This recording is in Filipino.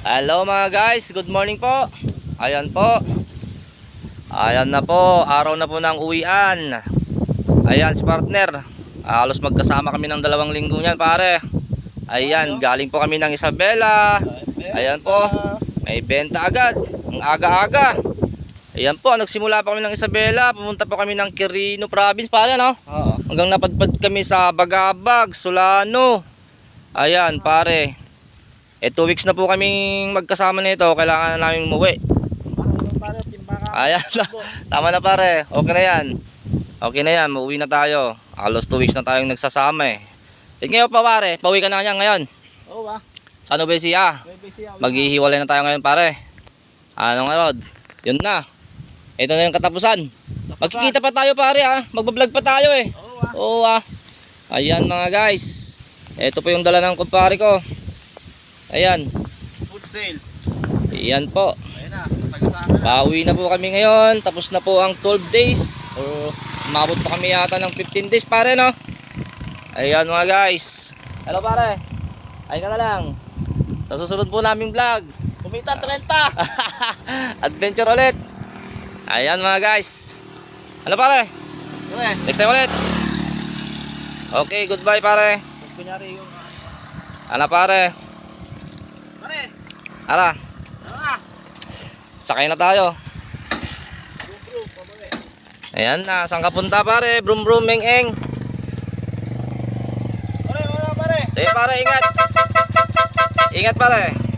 Hello mga guys, good morning po. Ayan po. Ayan na po, araw na po ng uwian. Ayan si partner. Halos magkasama kami ng dalawang linggo niyan pare. Ayan, galing po kami ng Isabela. Ayan po, may benta agad. Ang aga-aga. Ayan po, nagsimula pa kami ng Isabela. Pumunta po kami ng Quirino Province pare no? Hanggang napadpad kami sa Bagabag, Solano. Ayan, pare. E two weeks na po kaming magkasama nito. Kailangan na namin umuwi. Ayan, tama na pare. Okay na yan. Okay na yan, mauwi na tayo. Halos two weeks na tayong nagsasama eh. Eh ngayon pa pare, pauwi ka na nga ngayon. Oo ba? Sa Nobesia. Maghihiwalay na tayo ngayon pare. Ano nga Rod? Yun na. Ito na yung katapusan. Magkikita pa tayo pare ha. Magbablog pa tayo eh. Oo Oo ah. ah. Ayan mga guys. Ito po yung dala ng kumpare ko. Ayan. Food sale. Ayan po. Ayun na. Pauwi na po kami ngayon. Tapos na po ang 12 days. O umabot pa kami yata ng 15 days pare no. Ayan mga guys. Hello pare. Ay ka na lang. Sa susunod po naming vlog. Kumita 30. Adventure ulit. Ayan mga guys. Ano pare? Uwe. Next time ulit. Okay, goodbye pare. Tapos kunyari yung... Ano? Pare, Ala, nga? sakay na tayo. Ayan na, saan ka punta pare? Brum brum meng eng. Pare, wala pare. Sige pare, ingat. Ingat pare.